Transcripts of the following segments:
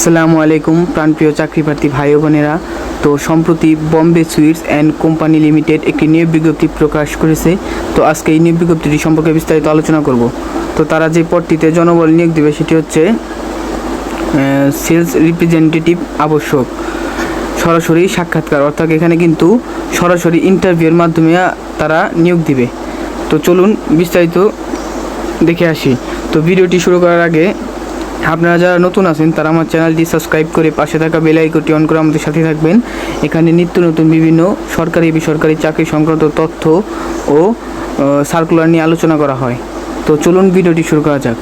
আসসালামু আলাইকুম, প্রাণপ্রিয় চাকরি প্রার্থী ভাই বোনেরা। তো সম্প্রতি Bombay sweets and company limited একটি নিয়োগ বিজ্ঞপ্তি প্রকাশ করেছে। তো আজকে এই নিয়োগ বিজ্ঞপ্তিটি সম্পর্কে বিস্তারিত আলোচনা করব। তো তারা যে পদটিতে জনবল নিয়োগ দেবে সেটি হচ্ছে সেলস রিপ্রেজেন্টেটিভ আবশ্যক। সরাসরি সাক্ষাৎকার, অর্থাৎ এখানে কিন্তু সরাসরি ইন্টারভিউয়ের মাধ্যমে তারা নিয়োগ দিবে। তো চলুন বিস্তারিত দেখে আসি। তো ভিডিওটি শুরু করার আগে আপনারা যারা নতুন আছেন, তারা আমার চ্যানেলটি সাবস্ক্রাইব করে পাশে থাকা বেল আইকনটি অন করে আমাদের সাথে থাকবেন। এখানে নিত্য নতুন বিভিন্ন সরকারি, বেসরকারি চাকরি সংক্রান্ত তথ্য ও সার্কুলার নিয়ে আলোচনা করা হয়। তো চলুন ভিডিওটি শুরু করা যাক।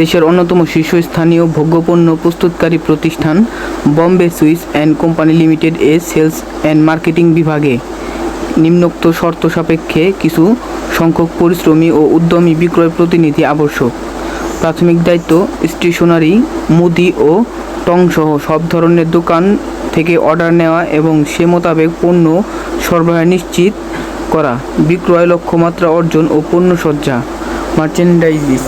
দেশের অন্যতম শীর্ষস্থানীয় ভোগ্যপণ্য প্রস্তুতকারী প্রতিষ্ঠান বম্বে সুইস অ্যান্ড কোম্পানি লিমিটেড এ সেলস অ্যান্ড মার্কেটিং বিভাগে নিম্নোক্ত শর্ত সাপেক্ষে কিছু সংখ্যক পরিশ্রমী ও উদ্যমী বিক্রয় প্রতিনিধি আবশ্যক। প্রাথমিক দায়িত্ব স্টেশনারি, মুদি ও টংসহ সব ধরনের দোকান থেকে অর্ডার নেওয়া এবং সে মোতাবেক পণ্য সরবরাহ নিশ্চিত করা, বিক্রয় লক্ষ্যমাত্রা অর্জন ও পণ্য সজ্জা, মার্চেন্ডাইজিস।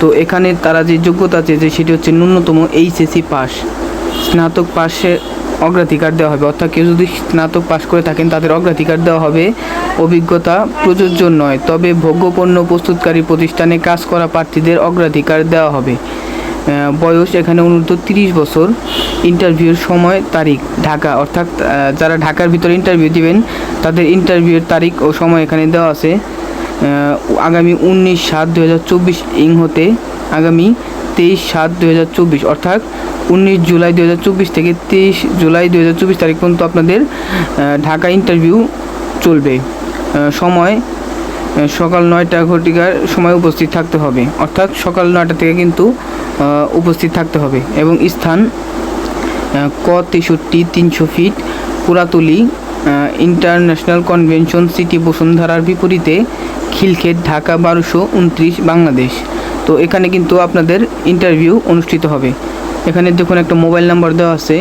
তো এখানে তারা যে যোগ্যতা যে সেটি হচ্ছে ন্যূনতম এইচএসসি পাস, স্নাতক পাশে অগ্রাধিকার দেওয়া হবে। অর্থাৎ কেউ যদি স্নাতক পাশ করে থাকেন, তাদের অগ্রাধিকার দেওয়া হবে অভিজ্ঞতা প্রযোজ্য নয়। তবে ভোগ্যপণ্য প্রস্তুতকারী প্রতিষ্ঠানে কাজ করা প্রার্থীদের অগ্রাধিকার দেওয়া হবে। বয়স এখানে অনূর্ধ্ব তিরিশ বছর। ইন্টারভিউর সময় তারিখ, ঢাকা। অর্থাৎ যারা ঢাকার ভিতরে ইন্টারভিউ দিবেন, তাদের ইন্টারভিউর তারিখ ও সময় এখানে দেওয়া আছে। আগামী উনিশ সাত দু হাজার চব্বিশ ইং হতে আগামী তেইশ সাত দু হাজার চব্বিশ, অর্থাৎ উনিশ জুলাই দু হাজার চব্বিশ থেকে তেইশ জুলাই দু হাজার চব্বিশ তারিখ পর্যন্ত আপনাদের ঢাকা ইন্টারভিউ চলবে। সময় সকাল নয়টা ঘটিকার সময় উপস্থিত থাকতে হবে। অর্থাৎ সকাল নয়টা থেকে কিন্তু উপস্থিত থাকতে হবে এবং স্থান ক তেষট্টি তিনশো ফিট পুরাতলি ইন্টারন্যাশনাল কনভেনশন সিটি বসুন্ধরার বিপরীতে খিলক্ষেত, ঢাকা বারোশো উনত্রিশ, বাংলাদেশ। তো এখানে কিন্তু আপনাদের ইন্টারভিউ অনুষ্ঠিত হবে। এখানে দেখুন একটা মোবাইল নাম্বার দেওয়া আছে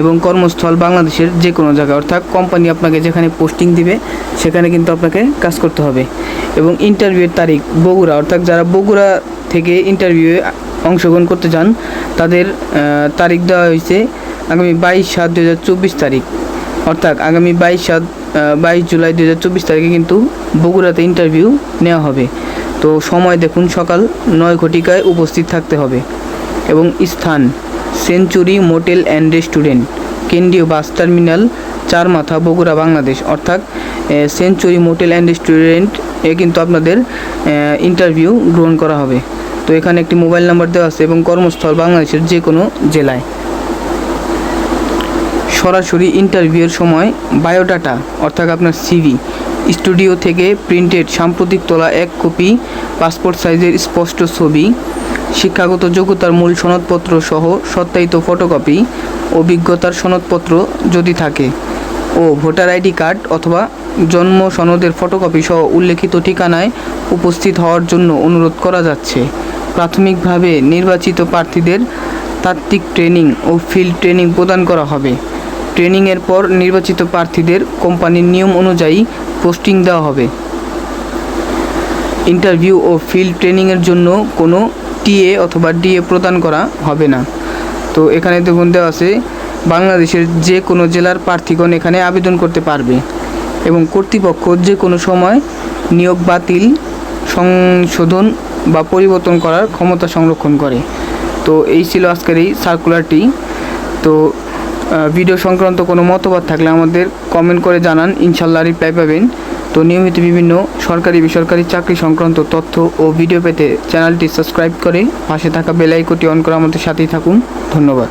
এবং কর্মস্থল বাংলাদেশের যে কোনো জায়গায়। অর্থাৎ কোম্পানি আপনাকে যেখানে পোস্টিং দিবে, সেখানে কিন্তু আপনাকে কাজ করতে হবে। এবং ইন্টারভিউয়ের তারিখ বগুড়া, অর্থাৎ যারা বগুড়া থেকে ইন্টারভিউয়ে অংশগ্রহণ করতে চান তাদের তারিখ দেওয়া হয়েছে আগামী বাইশ সাত দু তারিখ। অর্থাৎ আগামী বাইশ সাত বাইশ জুলাই দু হাজার চব্বিশ তারিখে কিন্তু বগুড়াতে ইন্টারভিউ নেওয়া হবে। তো সময় দেখুন সকাল নয় ঘটিকায় উপস্থিত থাকতে হবে। এবং স্থান, সেঞ্চুরি মোটেল অ্যান্ড রেস্টুরেন্ট, কেন্দ্রীয় বাস টার্মিনাল চার মাথা বগুড়া বাংলাদেশ। অর্থাৎ সেঞ্চুরি মোটেল অ্যান্ড রেস্টুরেন্ট এ কিন্তু আপনাদের ইন্টারভিউ গ্রহণ করা হবে। তো এখানে একটি মোবাইল নাম্বার দেওয়া আছে এবং কর্মস্থল বাংলাদেশের যে কোনো জেলায়। সরাসরি ইন্টারভিউয়ের সময় বায়োডাটা অর্থাৎ আপনার সিভি স্টুডিও থেকে প্রিন্টেড সাম্প্রতিক তোলা এক কপি পাসপোর্ট সাইজের স্পষ্ট ছবি, শিক্ষাগত যোগ্যতার মূল সনদপত্র সহ সত্যায়িত ফটোকপি, অভিজ্ঞতার সনদপত্র যদি থাকে ও ভোটার আইডি কার্ড অথবা জন্ম সনদের ফটোকপি সহ উল্লেখিত ঠিকানায় উপস্থিত হওয়ার জন্য অনুরোধ করা যাচ্ছে। প্রাথমিকভাবে নির্বাচিত প্রার্থীদের তাত্ত্বিক ট্রেনিং ও ফিল্ড ট্রেনিং প্রদান করা হবে। ট্রেনিংয়ের পর নির্বাচিত প্রার্থীদের কোম্পানির নিয়ম অনুযায়ী পোস্টিং দেওয়া হবে। ইন্টারভিউ ও ফিল্ড ট্রেনিংয়ের জন্য কোনো টিএ অথবা ডিএ প্রদান করা হবে না। তো এখানে দেখুন দেওয়া আছে, বাংলাদেশের যে কোনো জেলার প্রার্থীগণ এখানে আবেদন করতে পারবে এবং কর্তৃপক্ষ যে কোনো সময় নিয়োগ বাতিল, সংশোধন বা পরিবর্তন করার ক্ষমতা সংরক্ষণ করে। তো এই ছিল আজকের এই সার্কুলারটি তো ভিডিও সংক্রান্ত কোনো মতবাদ থাকলে আমাদের কমেন্ট করে জানান, ইনশাল্লাহ রিপ্লাই পাবেন। তো নিয়মিত বিভিন্ন সরকারি, বেসরকারি চাকরি সংক্রান্ত তথ্য ও ভিডিও পেতে চ্যানেলটি সাবস্ক্রাইব করে পাশে থাকা বেল অন করে আমাদের সাথেই থাকুন। ধন্যবাদ।